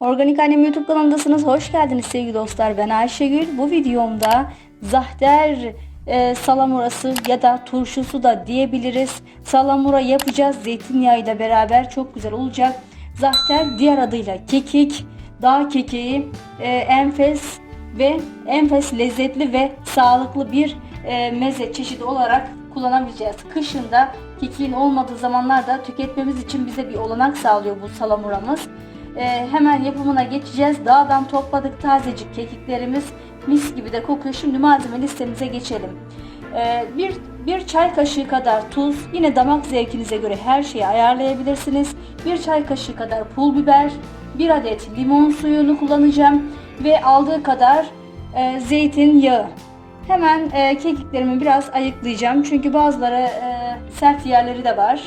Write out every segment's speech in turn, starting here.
Organik Annem YouTube kanalındasınız. Hoş geldiniz sevgili dostlar. Ben Ayşegül. Bu videomda zahter e, salamurası ya da turşusu da diyebiliriz. Salamura yapacağız. Zeytinyağıyla beraber çok güzel olacak. Zahter diğer adıyla kekik, dağ kekiği, e, enfes ve enfes lezzetli ve sağlıklı bir e, meze çeşidi olarak kullanabileceğiz. Kışında kekiğin olmadığı zamanlarda tüketmemiz için bize bir olanak sağlıyor bu salamuramız. Ee, hemen yapımına geçeceğiz. Dağdan topladık tazecik kekiklerimiz. Mis gibi de kokuyor. Şimdi malzeme listemize geçelim. Ee, bir, bir çay kaşığı kadar tuz. Yine damak zevkinize göre her şeyi ayarlayabilirsiniz. Bir çay kaşığı kadar pul biber. Bir adet limon suyunu kullanacağım. Ve aldığı kadar e, zeytinyağı. Hemen e, kekiklerimi biraz ayıklayacağım. Çünkü bazıları e, sert yerleri de var.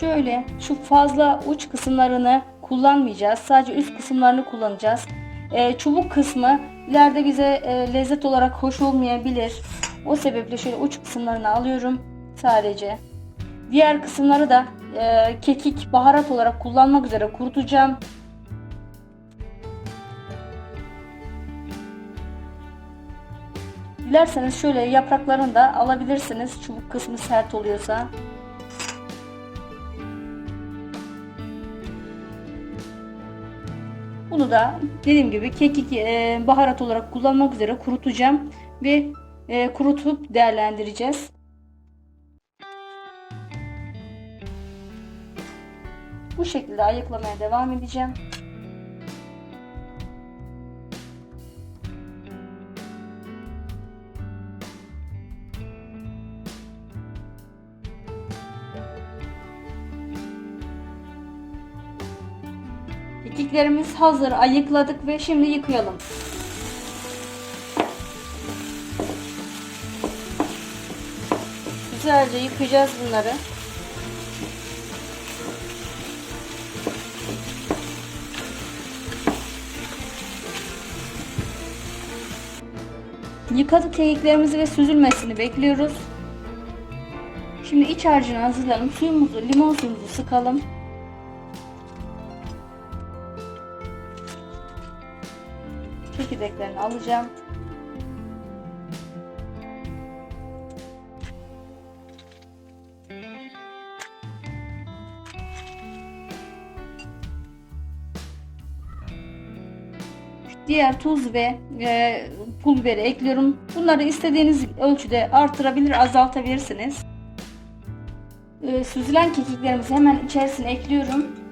Şöyle şu fazla uç kısımlarını kullanmayacağız. Sadece üst kısımlarını kullanacağız. Ee, çubuk kısmı ileride bize e, lezzet olarak hoş olmayabilir. O sebeple şöyle uç kısımlarını alıyorum sadece. Diğer kısımları da e, kekik, baharat olarak kullanmak üzere kurutacağım. Dilerseniz şöyle yapraklarını da alabilirsiniz. Çubuk kısmı sert oluyorsa. Bunu da dediğim gibi kekik e, baharat olarak kullanmak üzere kurutacağım ve e, kurutup değerlendireceğiz. Bu şekilde ayıklamaya devam edeceğim. Kekiklerimiz hazır ayıkladık ve şimdi yıkayalım. Güzelce yıkayacağız bunları. Yıkadık kekiklerimizi ve süzülmesini bekliyoruz. Şimdi iç harcını hazırlayalım. Suyumuzu, limon suyumuzu sıkalım. Çekirdeklerini alacağım. Diğer tuz ve e, pul biberi ekliyorum. Bunları istediğiniz ölçüde artırabilir, azaltabilirsiniz. E, süzülen kekiklerimizi hemen içerisine ekliyorum.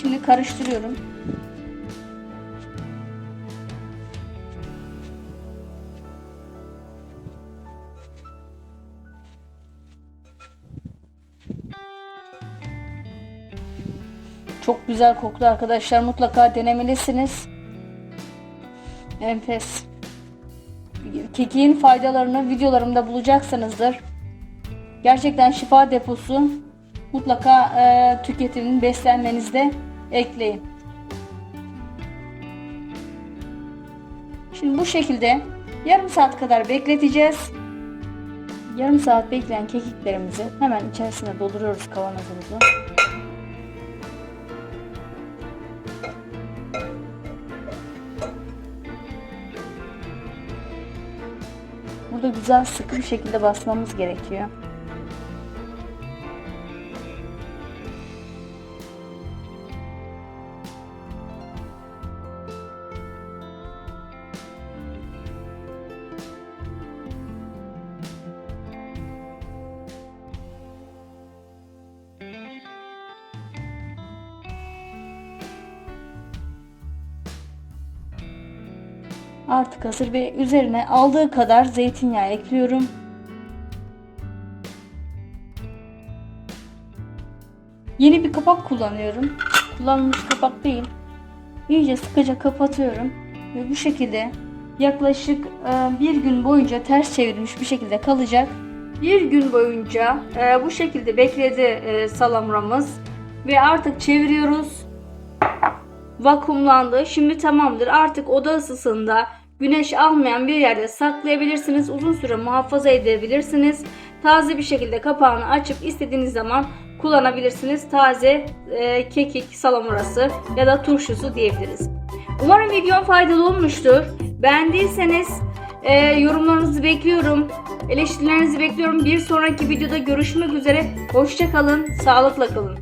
Şimdi karıştırıyorum. Çok güzel koktu arkadaşlar. Mutlaka denemelisiniz. Enfes. Kekiğin faydalarını videolarımda bulacaksınızdır. Gerçekten şifa deposu mutlaka e, tüketimin beslenmenizde ekleyin. Şimdi bu şekilde yarım saat kadar bekleteceğiz. Yarım saat bekleyen kekiklerimizi hemen içerisine dolduruyoruz kavanozumuzu. Burada güzel sıkı bir şekilde basmamız gerekiyor. Artık hazır ve üzerine aldığı kadar zeytinyağı ekliyorum. Yeni bir kapak kullanıyorum. Kullanılmış kapak değil. İyice sıkıca kapatıyorum. Ve bu şekilde yaklaşık e, bir gün boyunca ters çevirmiş bir şekilde kalacak. Bir gün boyunca e, bu şekilde bekledi e, salamuramız. Ve artık çeviriyoruz vakumlandı. Şimdi tamamdır. Artık oda ısısında güneş almayan bir yerde saklayabilirsiniz. Uzun süre muhafaza edebilirsiniz. Taze bir şekilde kapağını açıp istediğiniz zaman kullanabilirsiniz. Taze e, kekik, salamurası ya da turşusu diyebiliriz. Umarım videom faydalı olmuştur. Beğendiyseniz e, yorumlarınızı bekliyorum. Eleştirilerinizi bekliyorum. Bir sonraki videoda görüşmek üzere. Hoşçakalın, sağlıkla kalın.